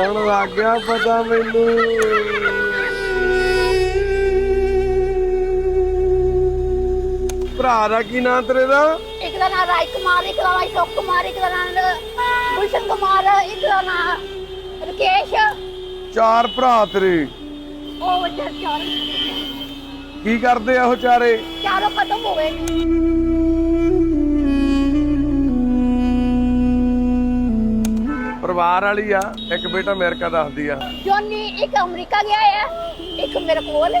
ਹੁਣ ਲੱਗ ਗਿਆ ਪਤਾ ਮੈਨੂੰ। ਭਰਾ ਦਾ ਕੀ ਨਾਂ ਤੇਰੇ ਦਾ? ਇੱਕ ਦਾ ਨਾਮ ਰਾਜ ਕੁਮਾਰ ਇੱਕ ਦਾ ਨਾਮ ਅਸ਼ੋਕ ਕੁਮਾਰ ਇੱਕ ਦਾ ਨਾਮ ਗੁਲਸ਼ਨ ਕੁਮਾਰ ਇੱਕ ਦਾ ਨਾਮ ਰਕੇਸ਼। ਚਾਰ ਭਰਾ ਤੇਰੇ। ਉਹ ਚਾਰ। ਕੀ ਕਰਦੇ ਆ ਉਹ ਚਾਰੇ? ਚਾਰੋਂ ਖਤਮ ਹੋ ਗਏ। ਨੇ ਪਰਿਵਾਰ ਵਾਲੀ ਆ ਇੱਕ ਬੇਟਾ ਅਮਰੀਕਾ ਦੱਸਦੀ ਆ। ਜੋਨੀ ਇੱਕ ਅਮਰੀਕਾ ਗਿਆ ਹੈ ਇੱਕ ਮੇਰੇ ਕੋਲ।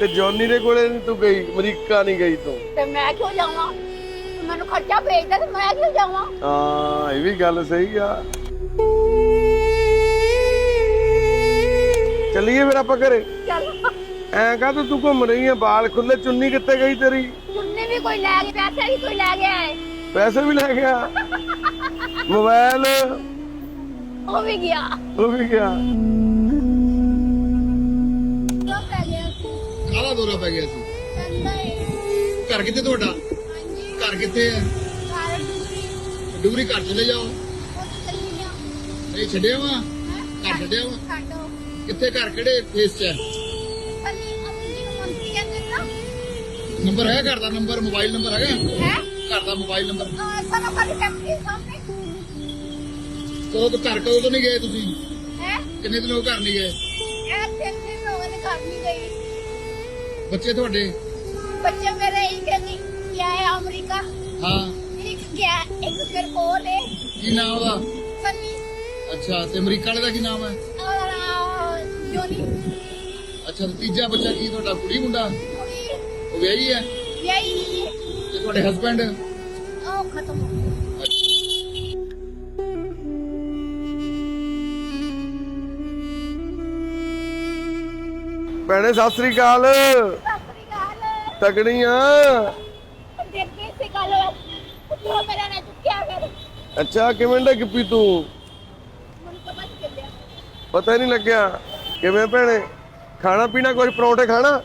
ਤੇ ਜੌਨੀ ਦੇ ਕੋਲੇ ਨੀ ਤੂੰ ਗਈ ਅਮਰੀਕਾ ਨਹੀਂ ਗਈ ਤੂੰ? ਤੇ ਮੈਂ ਕਿਉਂ ਜਾਵਾਂ? ਮੈਨੂੰ ਖਰਚਾ ਭੇਜਦਾ ਤੇ ਮੈਂ ਕਿਉਂ ਜਾਵਾਂ? ਹਾਂ ਇਹ ਵੀ ਗੱਲ ਸਹੀ ਆ। ਚੱਲੀਏ ਫਿਰ ਆਪਾਂ ਘਰੇ। ਚੱਲ। ਐਂ ਕਾ ਤੂੰ ਘੁੰਮ ਰਹੀ ਆ ਬਾਲ ਖੁੱਲੇ ਚੁੰਨੀ ਕਿੱਥੇ ਗਈ ਤੇਰੀ? ਵੀ ਕੋਈ ਲੈ ਗਿਆ ਪੈਸੇ ਵੀ ਕੋਈ ਲੈ ਗਿਆ ਹੈ ਪੈਸੇ ਵੀ ਲੈ ਗਿਆ ਮੋਬਾਈਲ। ਉਹ ਵੀ ਗਿਆ। ਉਹ ਵੀ ਗਿਆ। ਉਹ ਪੈ ਗਿਆ ਕਾਹਦਾ ਦੌਰਾ ਪੈ ਗਿਆ ਸੀ। ਕਹਿੰਦਾ ਹੈ ਘਰ ਕਿੱਥੇ ਤੁਹਾਡਾ? ਹਾਂਜੀ। ਘਰ ਕਿੱਥੇ ਹੈ ਦੂਸਰੀ ਡੂਗਰੀ ਘਰ ਚਲੇ ਜਾਓ। ਉਹ ਤਾਂ ਚੱਲੀ ਗਿਆ। ਨਹੀਂ ਛੱਡਿਆ ਵਾ? ਘਰ ਛੱਡਿਆ ਵਾ? ਛੱਡੋ ਕਿੱਥੇ ਘਰ ਕਿਹੜੇ ਫੇਸ 'ਚ ਹੈ ਨੰਬਰ ਹੈ ਘਰ ਦਾ ਨੰਬਰ ਮੋਬਾਈਲ ਨੰਬਰ ਹੈਗਾ? ਹੈ? ਘਰ ਦਾ ਮੋਬਾਈਲ ਨੰਬਰ। ਆ ਸਾਨੂੰ ਕੱਲੀ ਫੈਕਟਰੀ ਸਾਹਮਣੇ। ਕਦੋਂ ਤੋਂ ਘਰ ਕਦੋਂ ਤੋਂ ਨਹੀਂ ਗਏ ਤੁਸੀਂ? ਹੈ? ਕਿੰਨੇ ਦਿਨ ਹੋ ਘਰ ਨਹੀਂ ਗਏ? ਇਹ ਤਿੰਨ ਦਿਨ ਹੋ ਗਏ ਘਰ ਨਹੀਂ ਗਈ ਬੱਚੇ ਤੁਹਾਡੇ? ਬੱਚੇ ਮੇਰੇ ਇੱਕ ਨਹੀਂ ਗਿਆ ਹੈ ਅਮਰੀਕਾ। ਹਾਂ। ਇੱਕ ਗਿਆ ਇੱਕ ਮੇਰੇ ਕੋਲ ਹੈ। ਕੀ ਨਾਮ ਉਹਦਾ? ਸਨੀ। ਅੱਛਾ ਤੇ ਅਮਰੀਕਾ ਵਾਲੇ ਦਾ ਕੀ ਨਾਮ ਹੈ? ਔਰ ਜੋਨੀ। ਅੱਛਾ ਤੇ ਤੀਜਾ ਬੱਚਾ ਕੀ ਤੁਹਾਡਾ? ਕੁੜੀ ਮੁੰਡਾ? ਵਿਆਹੀ ਹੈ? ਵਿਆਹੀ ਹੈ। ਤੇ ਤੁਹਾਡੇ ਹਸਬੰਡ ਉਹ ਖਤਮ ਹੋ ਗਈ। ਭੈਣੇ ਸਤਿ ਸ੍ਰੀ ਅਕਾਲ। ਸਤਿ ਸ੍ਰੀ ਅਕਾਲ। ਤਕੜੀਆਂ। ਦੇਖੀ ਸੀ ਕੱਲ ਉਹ ਮੇਰਾ ਨੇ ਚੁੱਕਿਆ ਫਿਰ ਅੱਛਾ ਕਿਵੇਂ ਡਿੱਗ ਪਈ ਤੂੰ? ਮੈਨੂੰ ਪਤਾ ਨਹੀਂ ਚੱਲਿਆ। ਪਤਾ ਹੀ ਨਹੀਂ ਲੱਗਿਆ। ਕਿਵੇਂ ਭੈਣੇ? ਖਾਣਾ ਪੀਣਾ ਕੁਝ ਪਰੌਂਠੇ ਖਾਣਾ?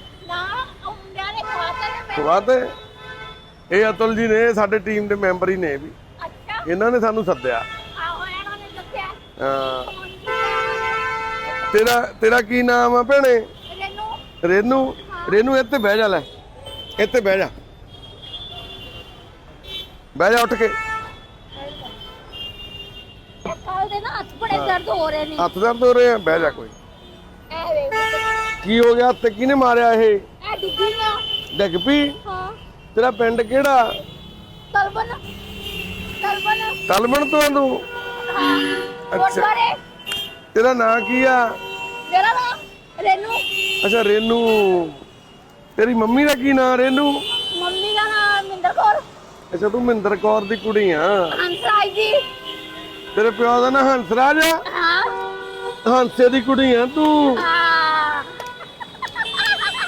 ਨੇ ਮੈਂ ਖਵਾਤੇ ਇਹ ਅਤੁਲ ਜੀ ਨੇ ਸਾਡੇ ਟੀਮ ਦੇ ਮੈਂਬਰ ਹੀ ਨੇ ਵੀ। ਅੱਛਾ। ਇਹਨਾਂ ਨੇ ਸਾਨੂੰ ਸੱਦਿਆ। ਆਹੋ ਇਹਨਾਂ ਨੇ ਦੱਸਿਆ। ਹਾਂ। ਫੋਨ ਕੀਤਾ ਤੇਰਾ ਤੇਰਾ ਕੀ ਨਾਮ ਆ ਭੈਣੇ? ਰੇਨੂ। ਰੇਨੂ ਰੇਨੂ ਇੱਥੇ ਬਹਿ ਜਾ ਲੈ। ਇੱਥੇ ਬਹਿ ਜਾ। ਬਹਿ ਜਾ ਉੱਠ ਕੇ। ਕੱਲ ਦੇ ਨਾ ਹੱਥ ਬੜੇ ਦਰਦ ਹੋ ਰਹੇ ਨੇ। ਹੱਥ ਦਰਦ ਹੋ ਰਹੇ ਆ ਬਹਿ ਜਾ ਕੋਈ। ਕੀ ਹੋ ਗਿਆ? ਤੇ ਕਿਹਨੇ ਮਾਰਿਆ ਇਹ? ਇਹ ਡੁੱਬੀਆਂ ਡਿੱਗ ਪਈ? ਹਾਂ। ਤੇਰਾ ਪਿੰਡ ਕਿਹੜਾ? ਤਲਬਨ ਤਲਬਨ ਤਲਮਣ ਤੋਂ ਤੂੰ? ਅੱਛਾ। ਤੇਰਾ ਨਾਂ ਕੀ ਆ? ਮੇਰਾ ਨਾਮ ਰੇਨੂ। ਅੱਛਾ ਰੇਨੂ। ਤੇਰੀ ਮੰਮੀ ਦਾ ਕੀ ਨਾਂ ਰੇਨੂ? ਮੰਮੀ ਦਾ ਨਾਮ ਮਿੰਦਰ ਕੌਰ। ਅੱਛਾ ਤੂੰ ਮਹਿੰਦਰ ਕੌਰ ਦੀ ਕੁੜੀ ਆ। ਹੰਸਰਾਜ ਜੀ ਤੇਰੇ ਪਿਓ ਦਾ ਨਾਂ ਹੰਸਰਾਜ ਆ? ਹਾਂ। ਹੰਸੇ ਦੀ ਕੁੜੀ ਆ ਤੂੰ? ਹਾਂ।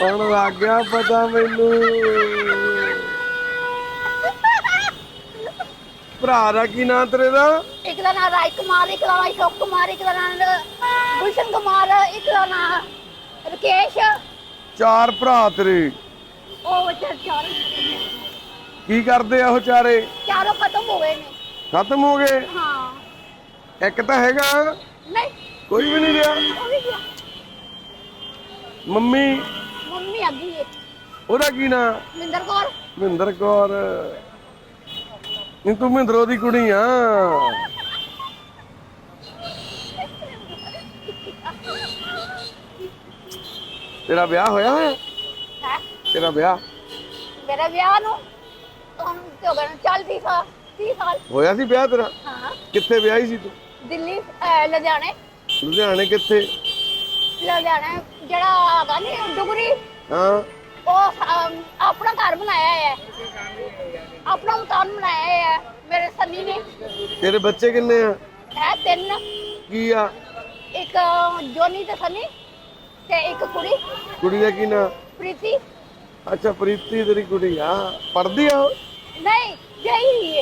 ਹੁਣ ਲੱਗ ਗਿਆ ਪਤਾ ਮੈਨੂੰ। ਭਰਾ ਦਾ ਕੀ ਨਾਂ ਤੇਰੇ ਦਾ? ਇੱਕ ਦਾ ਨਾਮ ਰਾਜ ਕੁਮਾਰ ਇੱਕ ਦਾ ਨਾਮ ਅਸ਼ੋਕ ਕੁਮਾਰ ਇੱਕ ਦਾ ਨਾਮ ਗੁਲਸ਼ਨ ਕੁਮਾਰ ਇੱਕ ਦਾ ਨਾਮ ਰਕੇਸ਼। ਚਾਰ ਭਰਾ ਤੇਰੇ। ਉਹ ਬੱਚੇ ਚਾਰ ਕੀ ਕਰਦੇ ਆ ਉਹ ਚਾਰੇ? ਚਾਰੋਂ ਖਤਮ ਹੋ ਗਏ ਨੇ। ਖਤਮ ਹੋ ਗਏ? ਹਾਂ। ਇੱਕ ਤਾਂ ਹੈਗਾ। ਨਹੀਂ। ਕੋਈ ਵੀ ਨਹੀਂ ਰਿਹਾ। ਉਹ ਵੀ ਗਿਆ। ਮੰਮੀ ਮੰਮੀ ਅੱਗੀ ਹੈ ਉਹਦਾ ਕੀ ਨਾਂ? ਮਿੰਦਰ ਕੌਰ। ਮਹਿੰਦਰ ਕੌਰ। ਨਹੀਂ ਤੂੰ ਮਹਿੰਦਰੋ ਦੀ ਕੁੜੀ ਆ। ਤੇਰਾ ਵਿਆਹ ਹੋਇਆ ਹੋਇਆ? ਹੈ? ਤੇਰਾ ਵਿਆਹ? ਮੇਰੇ ਵਿਆਹ ਨੂੰ? ਹੁਣ ਤੇ ਹੋ ਗਏ ਨੇ 40 ਸਾਲ 30 ਸਾਲ। ਹੋਇਆ ਸੀ ਵਿਆਹ ਤੇਰਾ? ਹਾਂ। ਕਿੱਥੇ ਵਿਆਹੀ ਸੀ ਤੂੰ? ਦਿੱਲੀ ਅਹ, ਲੁਧਿਆਣੇ। ਲੁਧਿਆਣੇ ਕਿੱਥੇ? ਲੁਧਿਆਣੇ ਜਿਹੜਾ ਹੈਗਾ ਨੀ ਡੁਗਰੀ ਹਾਂ। ਉਹ ਅਮ, ਆਪਣਾ ਘਰ ਬਣਾਇਆ ਹੈ। ਆਪਣਾ ਮਕਾਨ ਬਣਾਇਆ ਹੈ ਮੇਰੇ ਸੰਨੀ ਨੇ। ਤੇਰੇ ਬੱਚੇ ਕਿੰਨੇ ਆ? ਹੈ ਤਿੰਨ। ਕੀ ਆ? ਇੱਕ ਜੋਨੀ ਤੇ ਸੰਨੀ ਤੇ ਇੱਕ ਕੁੜੀ। ਕੁੜੀ ਦਾ ਕੀ ਨਾਂ? ਪ੍ਰੀਤੀ। ਅੱਛਾ ਪ੍ਰੀਤੀ ਤੇਰੀ ਕੁੜੀ ਆ। ਪੜਦੀ ਆ ਉਹ? ਨਹੀਂ ਗਈ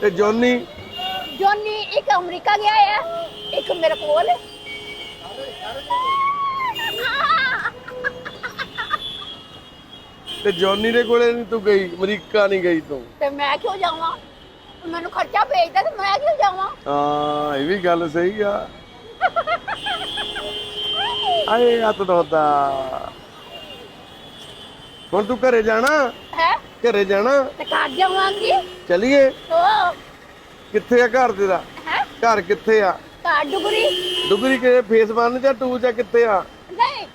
ਤੇ ਜੋਨੀ? ਜੋਨੀ ਇੱਕ ਅਮਰੀਕਾ ਗਿਆ ਹੈ ਇੱਕ ਮੇਰੇ ਕੋਲ। ਹੈ। ਤੇ ਜੌਨੀ ਦੇ ਕੋਲੇ ਨਹੀਂ ਤੂੰ ਗਈ ਅਮਰੀਕਾ ਨਹੀਂ ਗਈ ਤੂੰ? ਤੇ ਮੈਂ ਕਿਉਂ ਜਾਵਾਂ? ਮੈਨੂੰ ਖਰਚਾ ਭੇਜਦਾ ਤੇ ਮੈਂ ਕਿਉਂ ਜਾਵਾਂ? ਹਾਂ ਇਹ ਵੀ ਗੱਲ ਸਹੀ ਆ। ਆਏ ਹੱਥ ਦੋਦਾ ਹੁਣ ਤੂੰ ਘਰੇ ਜਾਣਾ? ਹੈ? ਘਰੇ ਜਾਣਾ? ਤੇ ਘਰ ਜਾਵਾਂਗੀ। ਚਲੀਏ? ਕਿੱਥੇ ਆ ਘਰ ਤੇਰਾ? ਹੈ? ਘਰ ਕਿੱਥੇ ਆ? ਘਰ ਡੁਗਰੀ। ਡੁਗਰੀ ਕੇ ਫੇਸ 1 ਜਾਂ 2 ਜਾਂ ਕਿੱਥੇ ਆ? ਨਹੀਂ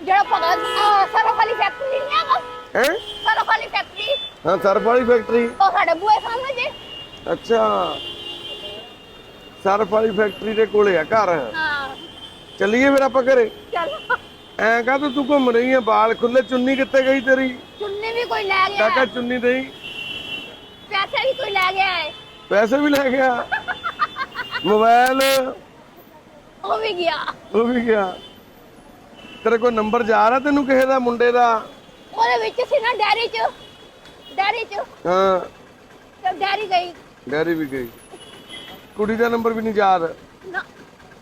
ਜਿਹੜਾ ਭਗਤ ਸਰਫ ਵਾਲੀ ਫੈਕਟਰੀ ਨਹੀਂ ਹੈਗਾ ਹੈ? ਸਰਫ ਵਾਲੀ ਫੈਕਟਰੀ ਹਾਂ ਸਰਫ ਵਾਲੀ ਫੈਕਟਰੀ ਉਹ ਸਾਡੇ ਬੂਏ ਸਾਹਮਣੇ ਜੇ। ਅੱਛਾ। ਸਰਫ ਵਾਲੀ ਫੈਕਟਰੀ ਦੇ ਕੋਲੇ ਆ ਘਰ। ਹਾਂ। ਚੱਲੀਏ ਫਿਰ ਆਪਾਂ ਘਰੇ। ਚੱਲ। ਐਂ ਕਾ ਤੂੰ ਘੁੰਮ ਰਹੀ ਆ ਬਾਲ ਖੁੱਲੇ ਚੁੰਨੀ ਕਿੱਥੇ ਗਈ ਤੇਰੀ? ਚੁੰਨੀ ਵੀ ਕੋਈ ਲੈ ਗਿਆ। ਕਾਕਾ ਚੁੰਨੀ ਦੇਈ। ਪੈਸੇ ਵੀ ਕੋਈ ਲੈ ਗਿਆ ਹੈ ਪੈਸੇ ਵੀ ਲੈ ਗਿਆ। ਮੋਬਾਈਲ ਉਹ ਵੀ ਗਿਆ। ਉਹ ਵੀ ਗਿਆ। ਤੇਰੇ ਕੋਲ ਨੰਬਰ ਜਾ ਰਿਹਾ ਤੈਨੂੰ ਕਿਸੇ ਦਾ ਮੁੰਡੇ ਦਾ? ਉਹਦੇ ਵਿੱਚ ਸੀ ਨਾ ਡੈਰੀ ਚ। ਡੈਰੀ ਚ। ਹਾਂ। ਤੇ ਡੈਰੀ ਗਈ। ਡੈਰੀ ਵੀ ਗਈ। ਕੁੜੀ ਦਾ ਨੰਬਰ ਵੀ ਨਹੀਂ ਯਾਦ। ਨਾ।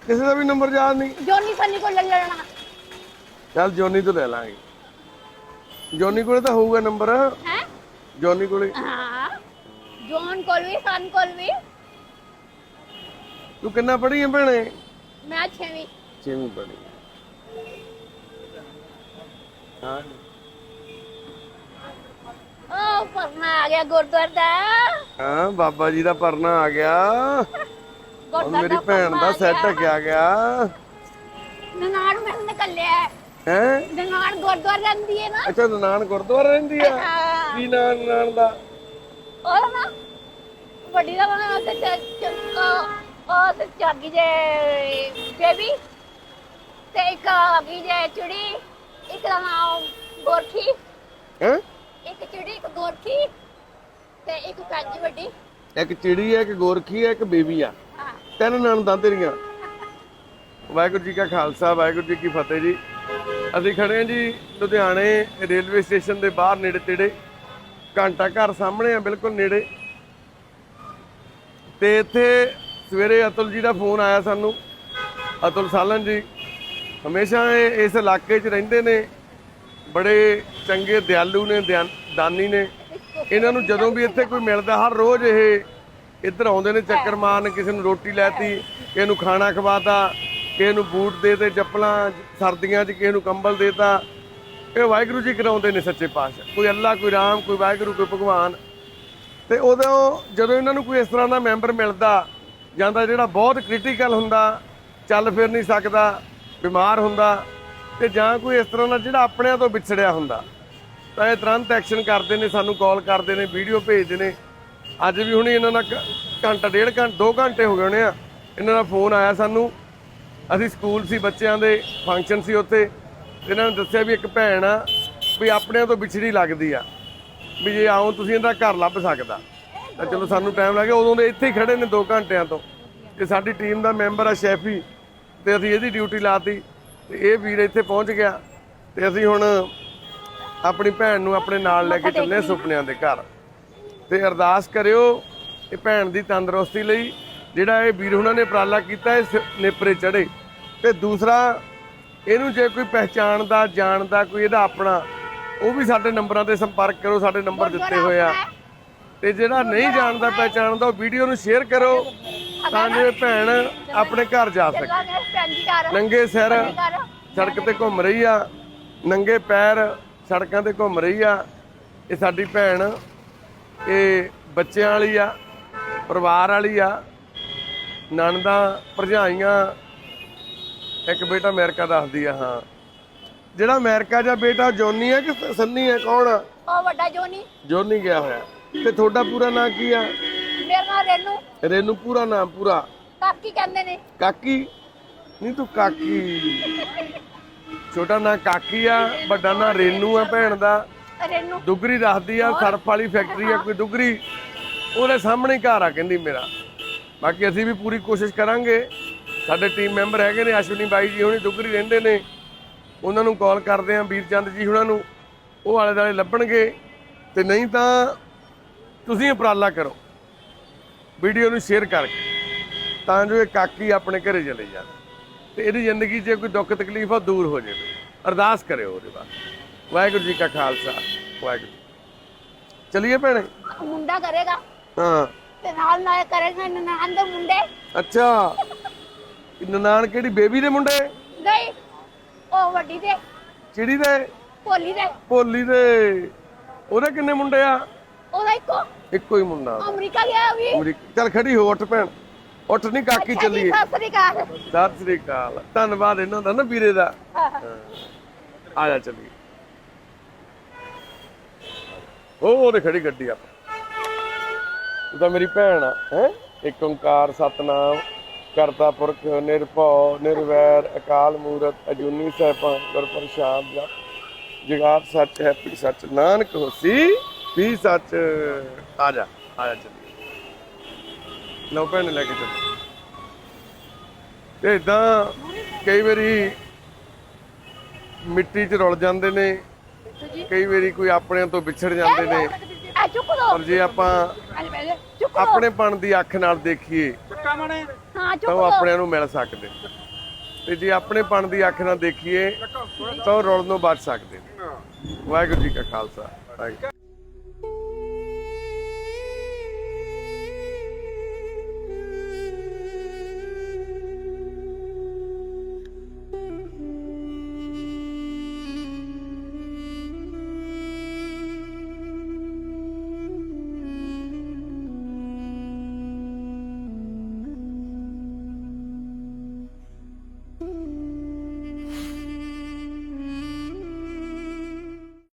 ਕਿਸੇ ਦਾ ਵੀ ਨੰਬਰ ਯਾਦ ਨਹੀਂ? ਜੋਨੀ ਸੰਨੀ ਕੋਲ ਲੈ ਲੈਣਾ। ਚੱਲ ਜੋਨੀ ਤੋਂ ਲੈ ਲਾਂਗੇ। ਜੋਨੀ ਕੋਲੇ ਤਾਂ ਹੋਊਗਾ ਨੰਬਰ। ਹੈ? ਜੋਨੀ ਕੋਲੇ। ਹਾਂ। ਜੋਨ ਕੋਲ ਵੀ ਸਨ ਕੋਲ ਵੀ। ਤੂੰ ਕਿੰਨਾ ਪੜ੍ਹੀ ਹੈ ਭੈਣੇ? ਮੈਂ ਛੇਵੀਂ। ਛੇਵੀਂ ਪੜ੍ਹੀ। ਹਾਂ। ਉਹ ਪਰਨਾ ਆ ਗਿਆ ਗੁਰਦੁਆਰ ਦਾ। ਹਾਂ ਬਾਬਾ ਜੀ ਦਾ ਪਰਨਾ ਆ ਗਿਆ। ਹੁਣ ਗੁਰਦੁਆਰ ਮੇਰੀ ਭੈਣ ਦਾ ਸੈੱਟ ਆ ਗਿਆ। ਨਨਾਣ ਮੈਨੂੰ ਨਿਕਲਿਆ ਹੈ? ਨਨਾਣ ਗੁਰਦੁਆਰ ਰਹਿੰਦੀ ਹੈ ਨਾ। ਅੱਛਾ ਨਾਨ ਗੁਰਦੁਆਰਾ ਰਹਿੰਦੀ ਆ? ਹਾਂ। ਕੀ ਨਾਂ ਨਾਨ ਦਾ? ਉਹ ਨਾ ਵੱਡੀ ਦਾ ਬਣਾ ਤੇ ਉਹ ਤੇ ਚਾਗੀ ਜੇ ਬੇਬੀ ਤੇ ਇੱਕ ਆ ਗਈ ਜੇ ਚਿੜੀ ਇੱਕ ਦਾ ਨਾਮ ਗੋਰਖੀ। ਹੈ? ਇੱਕ ਚਿੜੀ ਇੱਕ ਗੋਰਖੀ ਤੇ ਇੱਕ ਪੈਂਜੀ ਵੱਡੀ। ਇੱਕ ਚਿੜੀ ਹੈ ਇੱਕ ਗੋਰਖੀ ਹੈ ਇੱਕ ਬੇਬੀ ਆ। ਹਾਂ। ਤਿੰਨ ਨਣਦਾਂ ਤੇਰੀਆਂ। ਵਾਹਿਗੁਰੂ ਜੀ ਕਾ ਖਾਲਸਾ ਵਾਹਿਗੁਰੂ ਜੀ ਕੀ ਫਤਿਹ ਜੀ। ਅਸੀਂ ਖੜੇ ਹਾਂ ਜੀ ਲੁਧਿਆਣੇ ਰੇਲਵੇ ਸਟੇਸ਼ਨ ਦੇ ਬਾਹਰ ਨੇੜੇ ਤੇੜੇ। ਘੰਟਾ ਘਰ ਸਾਹਮਣੇ ਆ ਬਿਲਕੁਲ ਨੇੜੇ। ਤੇ ਇੱਥੇ ਸਵੇਰੇ ਅਤੁਲ ਜੀ ਦਾ ਫੋਨ ਆਇਆ ਸਾਨੂੰ। ਅਤੁਲ ਸਾਲਨ ਜੀ, ਹਮੇਸ਼ਾ ਇਹ ਇਸ ਇਲਾਕੇ 'ਚ ਰਹਿੰਦੇ ਨੇ। ਬੜੇ ਚੰਗੇ ਦਿਆਲੂ ਨੇ ਦਿਆਨ- ਦਾਨੀ ਨੇ। ਇਹਨਾਂ ਨੂੰ ਜਦੋਂ ਵੀ ਇੱਥੇ ਕੋਈ ਮਿਲਦਾ, ਹਰ ਰੋਜ਼ ਇਹ ਇੱਧਰ ਆਉਂਦੇ ਨੇ, ਚੱਕਰ ਮਾਰਨ, ਕਿਸੇ ਨੂੰ ਰੋਟੀ ਲੈਤੀ, ਕਿਸੇ ਨੂੰ ਖਾਣਾ ਖਵਾਤਾ, ਕਿਸੇ ਨੂੰ ਬੂਟ ਦੇ ਤੇ ਚੱਪਲਾਂ, ਸਰਦੀਆਂ 'ਚ ਕਿਸੇ ਨੂੰ ਕੰਬਲ ਦੇਤਾ। ਇਹ ਵਾਹਿਗੁਰੂ ਜੀ ਕਰਾਉਂਦੇ ਨੇ ਸੱਚੇ ਪਾਤਸ਼ਾਹ। ਕੋਈ ਅੱਲਾ ਕੋਈ ਰਾਮ, ਕੋਈ ਵਾਹਿਗੁਰੂ, ਕੋਈ ਭਗਵਾਨ। ਤੇ ਉਦੋਂ ਜਦੋਂ ਇਹਨਾਂ ਨੂੰ ਕੋਈ ਇਸ ਤਰ੍ਹਾਂ ਦਾ ਮੈਂਬਰ ਮਿਲਦਾ ਜਾਂਦਾ ਜਿਹੜਾ ਬਹੁਤ ਕ੍ਰਿਟੀਕਲ ਹੁੰਦਾ, ਚੱਲ ਫਿਰ ਨਹੀਂ ਸਕਦਾ, ਬਿਮਾਰ ਹੁੰਦਾ, ਤੇ ਜਾਂ ਕੋਈ ਇਸ ਤਰ੍ਹਾਂ ਦਾ ਜਿਹੜਾ ਆਪਣਿਆਂ ਤੋਂ ਵਿਛੜਿਆ ਹੁੰਦਾ। ਤਾਂ ਇਹ ਤੁਰੰਤ ਐਕਸ਼ਨ ਕਰਦੇ ਨੇ, ਸਾਨੂੰ ਕਾਲ ਕਰਦੇ ਨੇ ਵੀਡੀਓ ਭੇਜਦੇ ਨੇ। ਅੱਜ ਵੀ ਹੁਣੀ ਇਹਨਾਂ ਨਾਲ ਘੰਟਾ, ਡੇਢ ਘੰਟਾ 2 ਘੰਟੇ ਹੋ ਗਏ ਹੋਣੇ ਆ। ਇਹਨਾਂ ਦਾ ਫੋਨ ਆਇਆ ਸਾਨੂੰ। ਅਸੀਂ ਸਕੂਲ ਸੀ, ਬੱਚਿਆਂ ਦੇ ਫੰਕਸ਼ਨ ਸੀ ਉੱਥੇ। ਇਹਨਾਂ ਨੇ ਦੱਸਿਆ ਵੀ ਇੱਕ ਭੈਣ ਆ, ਵੀ ਆਪਣਿਆਂ ਤੋਂ ਵਿਛੜੀ ਲੱਗਦੀ ਆ। ਵੀ ਜੇ ਆਓ ਤੁਸੀਂ ਇਹਦਾ ਘਰ ਲੱਭ ਸਕਦਾ। ਤਾਂ ਚਲੋ ਸਾਨੂੰ ਟਾਈਮ ਲੱਗਿਆ ਉਦੋਂ ਦੇ ਇੱਥੇ ਹੀ ਖੜੇ ਨੇ 2 ਘੰਟਿਆਂ ਤੋਂ। ਤੇ ਸਾਡੀ ਟੀਮ ਦਾ ਮੈਂਬਰ ਆ ਸ਼ੈਫੀ। ਤੇ ਅਸੀਂ ਇਹਦੀ ਡਿਊਟੀ ਲਾਤੀ। ਤੇ ਇਹ ਵੀਰ ਇੱਥੇ ਪਹੁੰਚ ਗਿਆ। ਤੇ ਅਸੀਂ ਹੁਣ ਆਪਣੀ ਭੈਣ ਨੂੰ ਆਪਣੇ ਨਾਲ ਲੈ ਕੇ ਚੱਲੇ ਸੁਪਨਿਆਂ ਦੇ ਘਰ। ਤੇ ਅਰਦਾਸ ਕਰਿਓ ਇਹ ਭੈਣ ਦੀ ਤੰਦਰੁਸਤੀ ਲਈ। ਜਿਹੜਾ ਇਹ ਵੀਰ ਉਹਨਾਂ ਨੇ ਉਪਰਾਲਾ ਕੀਤਾ ਇਹ ਨੇਪਰੇ ਚੜੇ ਤੇ ਦੂਸਰਾ ਇਹਨੂੰ ਜੇ ਕੋਈ ਪਹਿਚਾਣਦਾ ਜਾਣਦਾ ਕੋਈ ਇਹਦਾ ਆਪਣਾ ਉਹ ਵੀ ਸਾਡੇ ਨੰਬਰਾਂ ਤੇ ਸੰਪਰਕ ਕਰੋ ਸਾਡੇ ਨੰਬਰ ਦਿੱਤੇ ਹੋਏ ਆ। ਤੇ ਜਿਹੜਾ ਨਹੀਂ ਜਾਣਦਾ ਪਹਿਚਾਣਦਾ ਉਹ ਵੀਡੀਓ ਨੂੰ ਸ਼ੇਅਰ ਕਰੋ ਤਾਂ ਜੋ ਇਹ ਭੈਣ ਆਪਣੇ ਘਰ ਜਾ ਸਕੇ। ਨੰਗੇ ਸਿਰ ਸੜਕ ਤੇ ਘੁੰਮ ਰਹੀ ਆ ਨੰਗੇ ਪੈਰ ਸੜਕਾਂ ਤੇ ਘੁੰਮ ਰਹੀ ਆ। ਇਹ ਸਾਡੀ ਭੈਣ ਇਹ ਬੱਚਿਆਂ ਵਾਲੀ ਆ ਪਰਿਵਾਰ ਵਾਲੀ ਆ ਨਣਦਾਂ ਭਰਜਾਈਆਂ। ਇੱਕ ਬੇਟਾ ਅਮਰੀਕਾ ਦੱਸਦੀ ਆ ਹਾਂ। ਜਿਹੜਾ ਅਮਰੀਕਾ ਦਾ ਬੇਟਾ ਜੋਨੀ ਹੈ ਕਿ ਸੰਨੀ ਹੈ ਕੌਣ ਆ? ਉਹ ਵੱਡਾ ਜੋਨੀ। ਜੋਨੀ ਗਿਆ ਹੋਇਆ। ਤੇ ਤੁਹਾਡਾ ਪੂਰਾ ਨਾਂ ਕੀ ਆ? ਮੇਰਾ ਨਾਮ ਰੇਨੂ। ਰੇਨੂ ਪੂਰਾ ਨਾਮ ਪੂਰਾ। ਕਾਕੀ ਕਹਿੰਦੇ ਨੇ। ਕਾਕੀ? ਨਹੀਂ ਤੂੰ ਕਾਕੀ। ਛੋਟਾ ਨਾਂ ਕਾਕੀ ਆ ਵੱਡਾ ਨਾਂ ਰੇਨੂ ਆ ਭੈਣ ਦਾ। ਰੇਨੂ। ਦੁਗਰੀ ਦੱਸਦੀ ਆ ਸਰਫ ਵਾਲੀ ਫੈਕਟਰੀ ਆ ਕੋਈ ਦੁਗਰੀ ਉਹਦੇ ਸਾਹਮਣੇ ਘਰ ਆ ਕਹਿੰਦੀ ਮੇਰਾ। ਬਾਕੀ ਅਸੀਂ ਵੀ ਪੂਰੀ ਕੋਸ਼ਿਸ਼ ਕਰਾਂਗੇ। ਸਾਡੇ ਟੀਮ ਮੈਂਬਰ ਹੈਗੇ ਨੇ ਅਸ਼ਵਨੀ ਬਾਈ ਜੀ ਹੁਣੀ ਦੁਗਰੀ ਰਹਿੰਦੇ ਨੇ। ਉਹਨਾਂ ਨੂੰ ਕਾਲ ਕਰਦੇ ਆ ਵੀਰਚੰਦ ਜੀ ਹੁਣਾਂ ਨੂੰ। ਉਹ ਆਲੇ ਦਾਲੇ ਲੱਭਣਗੇ। ਤੇ ਨਹੀਂ ਤਾਂ ਤੁਸੀਂ ਉਪਰਾਲਾ ਕਰੋ। ਵੀਡੀਓ ਨੂੰ ਸ਼ੇਅਰ ਕਰਕੇ ਤਾਂ ਜੋ ਇਹ ਕਾਕੀ ਆਪਣੇ ਘਰੇ ਚਲੇ ਜਾਣ। ਤੇ ਇਹਦੀ ਜ਼ਿੰਦਗੀ 'ਚ ਕੋਈ ਦੁੱਖ ਤਕਲੀਫ ਆ ਦੂਰ ਹੋ ਜਾਵੇ। ਅਰਦਾਸ ਕਰਿਓ ਉਹਦੇ ਬਾਅਦ ਵਾਹਿਗੁਰੂ ਜੀ ਕਾ ਖਾਲਸਾ ਵਾਹਿਗੁਰੂ ਚਲਿਏ ਭੈਣੇ? ਮੁੰਡਾ ਕਰੇਗਾ। ਹਾਂ। ਤੇ ਨਾਲ ਨਾਲ ਕਰੇਗਾ ਨਨਾਣ ਦੇ ਮੁੰਡੇ। ਅੱਛਾ। ਨਨਾਣ ਕਿਹੜੀ ਬੇਬੀ ਦੇ ਮੁੰਡੇ? ਗਈ ਉਹ ਵੱਡੀ ਦੇ। ਚਿੜੀ ਦੇ? ਭੋਲੀ ਦੇ। ਭੋਲੀ ਦੇ। ਉਹਦੇ ਕਿੰਨੇ ਮੁੰਡੇ ਆ? ਉਹਦਾ ਇੱਕੋ ਇੱਕੋ ਹੀ ਮੁੰਡਾ। ਅਮਰੀਕਾ ਗਿਆ ਵੀ। ਅਮਰੀਕਾ ਚੱਲ ਖੜੀ ਹੋ ਉੱਠ ਭੈਣ। ਉੱਠ ਨਹੀਂ ਕਾਕੀ ਚੱਲੀਏ। ਸਤਿ ਸ੍ਰੀ ਅਕਾਲ। ਸਤਿ ਸ੍ਰੀ ਅਕਾਲ। ਧੰਨਵਾਦ ਇਹਨਾਂ ਦਾ ਨਾ ਵੀਰੇ ਦਾ। ਆ ਜਾ ਚੱਲੀਏ। ਉਹ ਉਹਦੇ ਖੜੀ ਗੱਡੀ ਆ। ਉਹ ਤਾਂ ਮੇਰੀ ਭੈਣ ਆ ਹੈ? ਇੱਕ ਓੰਕਾਰ ਸਤਨਾਮ ਕਰਤਾ ਪੁਰਖ ਨਿਰਭਉ ਨਿਰਵੈਰ ਅਕਾਲ ਮੂਰਤ ਅਜੂਨੀ ਸੈਭੰ ਗੁਰ ਪ੍ਰਸਾਦ ਜਪ ਜਗਾਤ ਸੱਚ ਹੈ ਸੱਚ। ਨਾਨਕ ਹੋਸੀ। ਵੀ ਸੱਚ ਆ ਜਾ ਆ ਜਾ ਚੱਲੀਏ ਲਓ ਭੈਣ ਲੈ ਕੇ ਚੱਲ। ਤੇ ਇਦਾਂ ਕਈ ਵਾਰੀ ਮਿੱਟੀ 'ਚ ਰੁਲ ਜਾਂਦੇ ਨੇ ਕਈ ਵਾਰੀ ਕੋਈ ਆਪਣਿਆਂ ਤੋਂ ਵਿਛੜ ਜਾਂਦੇ ਨੇ। ਆ ਚੁੱਕ ਲੋ ਪਰ ਜੇ ਆਪਾਂ ਚੁੱਕ ਲੋ ਆਪਣੇ ਪਣ ਦੀ ਅੱਖ ਨਾਲ ਦੇਖੀਏ ਹਾਂ ਚੁੱਕ ਤਾਂ ਉਹ ਲੋ ਆਪਣਿਆਂ ਨੂੰ ਮਿਲ ਸਕਦੇ ਨੇ। ਤੇ ਜੇ ਆਪਣੇ ਪਣ ਦੀ ਅੱਖ ਨਾਲ ਦੇਖੀਏ ਤਾਂ ਉਹ ਰੁਲ ਨੂੰ ਬਚ ਸਕਦੇ ਨੇ। ਵਾਹਿਗੁਰੂ ਜੀ ਕਾ ਖਾਲਸਾ ਵਾਹਿਗੁਰੂ।